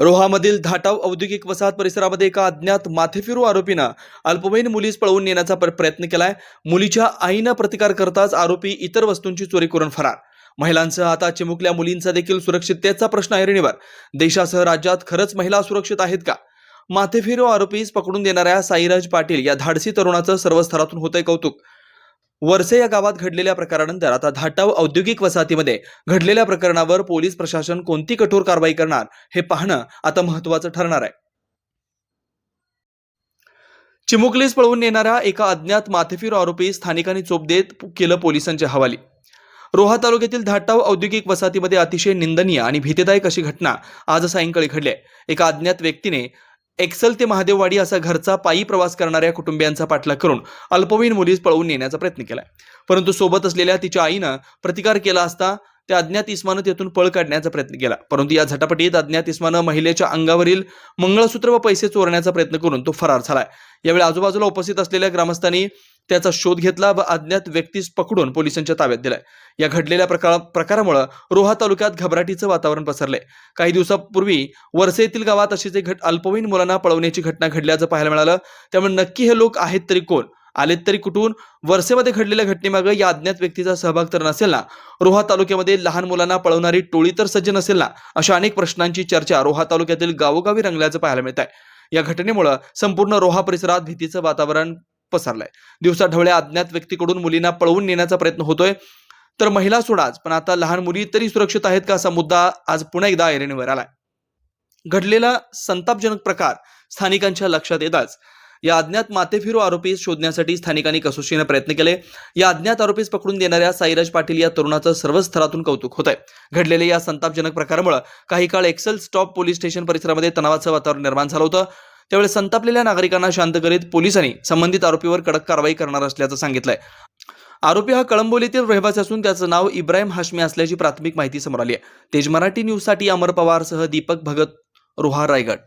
रोहामधील धाटाव औद्योगिक वसाहत परिसरामध्ये एका अज्ञात माथेफिरू आरोपीनं अल्पवयीन मुलीस पळवून नेण्याचा प्र- प्रयत्न केलाय. मुलीच्या आईनं प्रतिकार करताच आरोपी इतर वस्तूंची चोरी करून फरार. महिलांसह आता चिमुकल्या मुलींचा देखील सुरक्षिततेचा प्रश्न ऐरणीवर देशासह राज्यात खरंच महिला सुरक्षित आहेत का? माथेफिरू आरोपीस पकडून देणाऱ्या साईराज पाटील या धाडसी तरुणाचं सर्व स्तरातून होतंय कौतुक. वरसे या गावात घडलेल्या प्रकारानंतर आता धाटाव औद्योगिक वसाहतीमध्ये घडलेल्या प्रकरणावर पोलीस प्रशासन कोणती कठोर कारवाई करणार हे पाहणं आता महत्वाचं ठरणार आहे. चिमुकलीस पळवून नेणाऱ्या एका अज्ञात माथेफिरू आरोपी स्थानिकांनी चोप देत केलं पोलिसांच्या हवाली. रोहा तालुक्यातील धाटाव औद्योगिक वसाहतीमध्ये अतिशय निंदनीय आणि भीतीदायक अशी घटना आज सायंकाळी घडली एका अज्ञात व्यक्तीने एक्सल ते महादेववाडी असा घरचा पायी प्रवास करणाऱ्या कुटुंबियांचा पाठलाग करून अल्पवयीन मुलीस पळवून नेण्याचा प्रयत्न केलाय. परंतु सोबत असलेल्या तिच्या आईनं प्रतिकार केला असता त्या अज्ञात इस्मानं तेथून पळ काढण्याचा प्रयत्न केला. परंतु या झटापटीत अज्ञात इस्मानं महिलेच्या अंगावरील मंगळसूत्र व पैसे चोरण्याचा प्रयत्न करून तो फरार झालाय. यावेळी आजूबाजूला उपस्थित असलेल्या ग्रामस्थांनी त्याचा शोध घेतला व अज्ञात व्यक्तीस पकडून पोलिसांच्या ताब्यात दिलाय. या घडलेल्या प्रकार प्रकारामुळे रोहा तालुक्यात घबराटीचं वातावरण पसरले काही दिवसापूर्वी वरसे येथील गावात अशीच एक घट अल्पवयीन मुलांना पळवण्याची घटना घडल्याचं पाहायला मिळालं. त्यामुळे नक्की हे लोक आहेत तरी कोण? आलेत तरी कुठून? वर्षेमध्ये घडलेल्या घटनेमागे या अज्ञात व्यक्तीचा सहभाग तर नसेल ना? रोहा तालुक्यामध्ये लहान मुलांना पळवणारी टोळी तर सज्ज नसेल ना? अशा अनेक प्रश्नांची चर्चा रोहा तालुक्यातील गावोगावी रंगल्याचं पाहायला मिळत आहे या घटनेमुळे संपूर्ण रोहा परिसरात भीतीचं वातावरण पसरलंय. दिवसा ढवळ्या अज्ञात व्यक्तीकडून मुलींना पळवून नेण्याचा प्रयत्न होतोय. तर महिला सोडाच पण आता लहान मुली तरी सुरक्षित आहेत का असा मुद्दा आज पुन्हा एकदा ऐरणीवर आलाय. घडलेला संतापजनक प्रकार स्थानिकांच्या लक्षात येताच या अज्ञात माथेफिरू आरोपीस शोधण्यासाठी स्थानिकांनी कसोशीने प्रयत्न केले. या अज्ञात आरोपीस पकडून देणाऱ्या साईराज पाटील या तरुणाचं सर्व स्तरातून कौतुक होत आहे घडलेल्या या संतापजनक प्रकारामुळे काही काळ एक्सेल स्टॉप पोलीस स्टेशन परिसरामध्ये तणावाचं वातावरण निर्माण झालं होतं. त्यावेळी संतापलेल्या नागरिकांना शांत करीत पोलिसांनी संबंधित आरोपीवर कडक कारवाई करणार असल्याचं सांगितलंय. आरोपी हा कळंबोलीतील रहिवासी असून त्याचं नाव इब्राहिम हाशमी असल्याची प्राथमिक माहिती समोर आली आहे तेज मराठी न्यूजसाठी अमर पवारसह दीपक भगत रोहा रायगड.